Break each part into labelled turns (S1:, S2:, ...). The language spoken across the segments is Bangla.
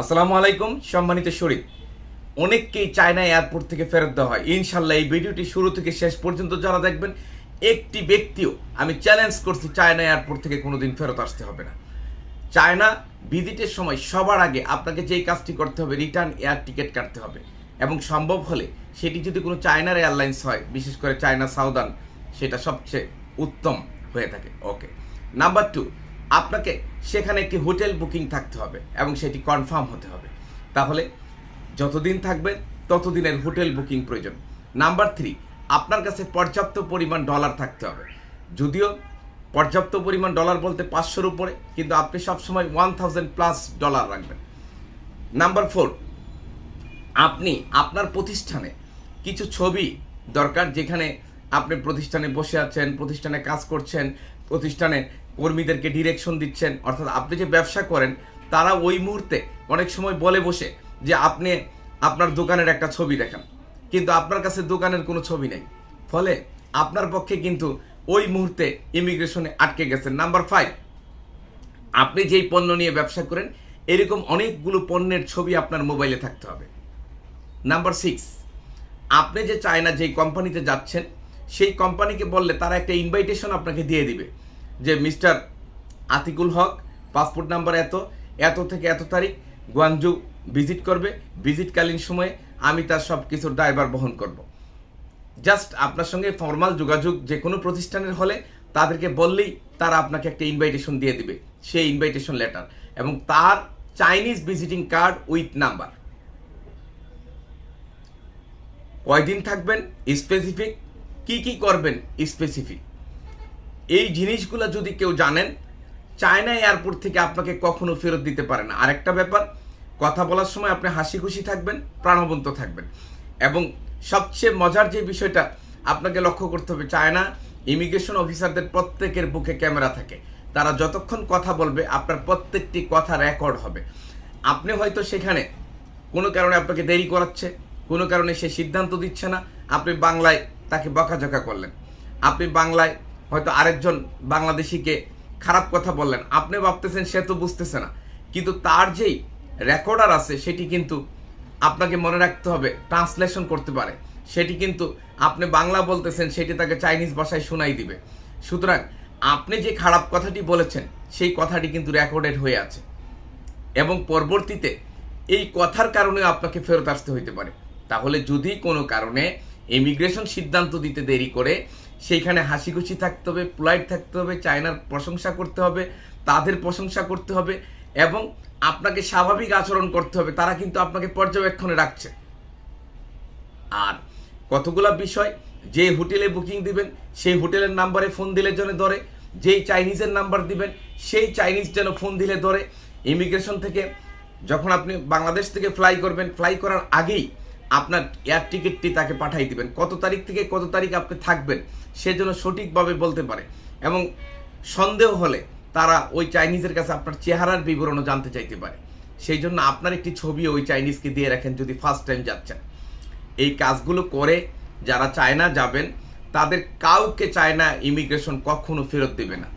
S1: আসসালামু আলাইকুম, সম্মানিত শরীফ। অনেককেই চায়না এয়ারপোর্ট থেকে ফেরত দেওয়া হয়। ইনশাল্লাহ এই ভিডিওটি শুরু থেকে শেষ পর্যন্ত যারা দেখবেন, একটি ব্যক্তিও, আমি চ্যালেঞ্জ করছি চায়না এয়ারপোর্ট থেকে কোনোদিন ফেরত আসতে হবে না। চায়না ভিজিটের সময় সবার আগে আপনাকে যেই কাজটি করতে হবে রিটার্ন এয়ার টিকিট কাটতে হবে। এবং সম্ভব হলে সেটি যদি কোনো চায়নার এয়ারলাইন্স হয়, বিশেষ করে চায়না, সাউদার্ন, সেটা সবচেয়ে উত্তম হয়ে থাকে। ওকে নাম্বার টু আপনাকে সেখানে একটি হোটেল বুকিং থাকতে হবে এবং সেটি কনফার্ম হতে হবে। তাহলে যতদিন থাকবেন ততদিনের হোটেল বুকিং প্রয়োজন। নাম্বার থ্রি, আপনার কাছে পর্যাপ্ত পরিমাণ ডলার থাকতে হবে। যদিও পর্যাপ্ত পরিমাণ ডলার বলতে পাঁচশোর উপরে, কিন্তু আপনি সবসময় ওয়ান থাউজেন্ড প্লাস ডলার রাখবেন। নাম্বার ফোর, আপনি আপনার প্রতিষ্ঠানে কিছু ছবি দরকার যেখানে আপনি প্রতিষ্ঠানে বসে আছেন, প্রতিষ্ঠানে কাজ করছেন, প্রতিষ্ঠানে কর্মীদেরকে ডিরেকশন দিচ্ছেন, অর্থাৎ আপনি যে ব্যবসা করেন, তারা ওই মুহূর্তে অনেক সময় বলে বসে যে আপনি আপনার দোকানের একটা ছবি দেখান। কিন্তু আপনার কাছে দোকানের কোনো ছবি নেই। ফলে আপনার পক্ষে কিন্তু ওই মুহূর্তে ইমিগ্রেশনে আটকে গেছেন। নাম্বার ফাইভ আপনি যেই পণ্য নিয়ে ব্যবসা করেন, এরকম অনেকগুলো পণ্যের ছবি আপনার মোবাইলে থাকতে হবে। নাম্বার সিক্স আপনি যে চায়না যেই কোম্পানিতে যাচ্ছেন, সেই কোম্পানিকে বললে তারা একটা ইনভাইটেশন আপনাকে দিয়ে দিবে। যে mister Atikul Haque, passport number এত এত থেকে এত তারিখ গুয়াংজু ভিজিট করবে। ভিজিটকালীন সময়ে আমি তার সব কিছুর দায়ভার বহন করব। জাস্ট আপনার সঙ্গে ফর্মাল যোগাযোগ যে কোনো প্রতিষ্ঠানের হলে তাদেরকে বললেই তারা আপনাকে একটা ইনভাইটেশন দিয়ে দিবে, সেই ইনভাইটেশন লেটার এবং তার Chinese visiting card with number কয়দিন থাকবেন? স্পেসিফিক কি কি করবেন? স্পেসিফিক এই জিনিসগুলো যদি কেউ জানেন, চায়না এয়ারপোর্ট থেকে আপনাকে কখনো ফেরত দিতে পারে না। আরেকটা ব্যাপার, কথা বলার সময় আপনি হাসি খুশি থাকবেন, প্রাণবন্ত থাকবেন। এবং সবচেয়ে মজার যে বিষয়টা, আপনাকে লক্ষ্য করতে হবে, চায়না ইমিগ্রেশন অফিসারদের প্রত্যেকের বুকে ক্যামেরা থাকে। তারা যতক্ষণ কথা বলবে, আপনার প্রত্যেকটি কথা রেকর্ড হবে। আপনি হয়তো সেখানে কোনো কারণে আপনাকে দেরি করাচ্ছে, কোনো কারণে সে সিদ্ধান্ত দিচ্ছে না। আপনি বাংলায় তাকে বকাঝকা করলেন। আপনি বাংলায় হয়তো আরেকজন বাংলাদেশিকে খারাপ কথা বললেন। আপনি ভাবতেছেন, সে তো বুঝতেছে না। কিন্তু তার যেই রেকর্ডার আছে, সেটি কিন্তু আপনাকে মনে রাখতে হবে ট্রান্সলেশন করতে পারে। সেটি কিন্তু আপনি বাংলা বলতেছেন, সেটি তাকে চাইনিজ ভাষায় শোনাই দিবে। সুতরাং আপনি যে খারাপ কথাটি বলেছেন, সেই কথাটি কিন্তু রেকর্ডেড হয়ে আছে। এবং পরবর্তীতে এই কথার কারণে আপনাকে ফেরত আসতে হইতে পারে। তাহলে যদি কোনো কারণে ইমিগ্রেশন সিদ্ধান্ত দিতে দেরি করে সেইখানে হাসি খুশি থাকতে হবে পোলাইট থাকতে হবে, চায়নার প্রশংসা করতে হবে, তাদের প্রশংসা করতে হবে এবং আপনাকে স্বাভাবিক আচরণ করতে হবে, তারা কিন্তু আপনাকে পর্যবেক্ষণে রাখছে। আর কতগুলা বিষয়, যে হোটেলে বুকিং দিবেন, সেই হোটেলের নাম্বারে ফোন দিলে যেন ধরে, যেই চাইনিজের নাম্বার দিবেন, সেই চাইনিজ যেন ফোন দিলে ধরে। ইমিগ্রেশন থেকে যখন আপনি বাংলাদেশ থেকে ফ্লাই করবেন ফ্লাই করার আগেই আপনার এয়ার টিকিটটি তাকে পাঠাই দিবেন। কত তারিখ থেকে কত তারিখ আপনি থাকবেন সে যেন সঠিকভাবে বলতে পারে। এবং সন্দেহ হলে তারা ওই চাইনিজের কাছে আপনার চেহারার বিবরণও জানতে চাইতে পারে। সেই জন্য আপনার একটি ছবি ওই চাইনিজকে দিয়ে রাখেন যদি ফার্স্ট টাইম যাচ্ছেন। এই কাজগুলো করে যারা চায়না যাবেন, তাদের কাউকে চায়না ইমিগ্রেশন কখনো ফেরত দেবে না।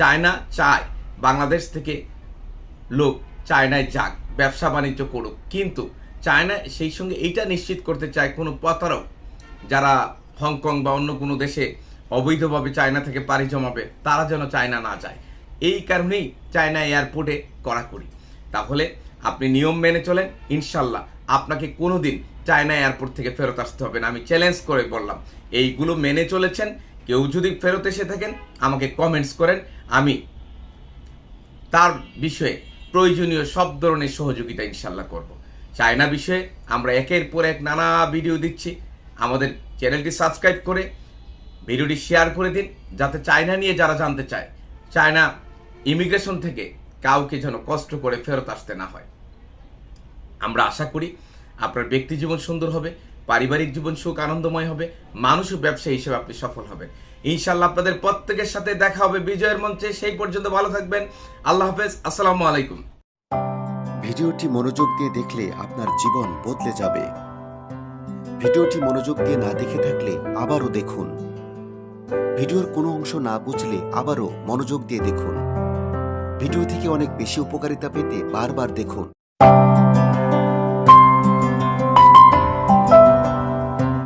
S1: চায়না চায় বাংলাদেশ থেকে লোক চায়নায় যাক ব্যবসা বাণিজ্য করুক। কিন্তু চায়না সেই সঙ্গে এইটা নিশ্চিত করতে চায় কোনো প্রতারক যারা হংকং বা অন্য কোনো দেশে অবৈধভাবে চায়না থেকে পাড়ি জমাবে, তারা যেন চায়না না যায়। এই কারণেই চায়না এয়ারপোর্টে কড়াকড়ি। তাহলে আপনি নিয়ম মেনে চলেন, ইনশাল্লাহ আপনাকে কোনোদিন চায়না এয়ারপোর্ট থেকে ফেরত আসতে হবে না। আমি চ্যালেঞ্জ করে বললাম, এইগুলো মেনে চলেছেন, কেউ যদি ফেরত এসে থাকেন, আমাকে কমেন্টস করেন, আমি তার বিষয়ে প্রয়োজনীয় সব ধরনের সহযোগিতা ইনশাল্লাহ করব। চায়না বিষয়ে আমরা একের পর এক নানা ভিডিও দিচ্ছি। আমাদের চ্যানেলটি সাবস্ক্রাইব করে ভিডিওটি শেয়ার করে দিন, যাতে চায়না নিয়ে যারা জানতে চায়, চায়না ইমিগ্রেশন থেকে কাউকে যেন কষ্ট করে ফেরত আসতে না হয়। আমরা আশা করি আপনার ব্যক্তি জীবন সুন্দর হবে, পারিবারিক জীবন সুখ আনন্দময় হবে, মানুষ ও ব্যবসায়ী হিসেবে আপনি সফল হবেন। ইনশাল্লাহ আপনাদের প্রত্যেকের সাথে দেখা হবে বিজয়ের মঞ্চে। সেই পর্যন্ত ভালো থাকবেন। আল্লাহ হাফেজ। আসসালামু আলাইকুম।
S2: ভিডিওটি মনোযোগ দিয়ে দেখলে আপনার জীবন বদলে যাবে। ভিডিওটি মনোযোগ দিয়ে না দেখে থাকলে আবারও দেখুন। ভিডিওর কোনো অংশ না বুঝলে আবারও মনোযোগ দিয়ে দেখুন। ভিডিও থেকে অনেক বেশি উপকারিতা পেতে বারবার দেখুন।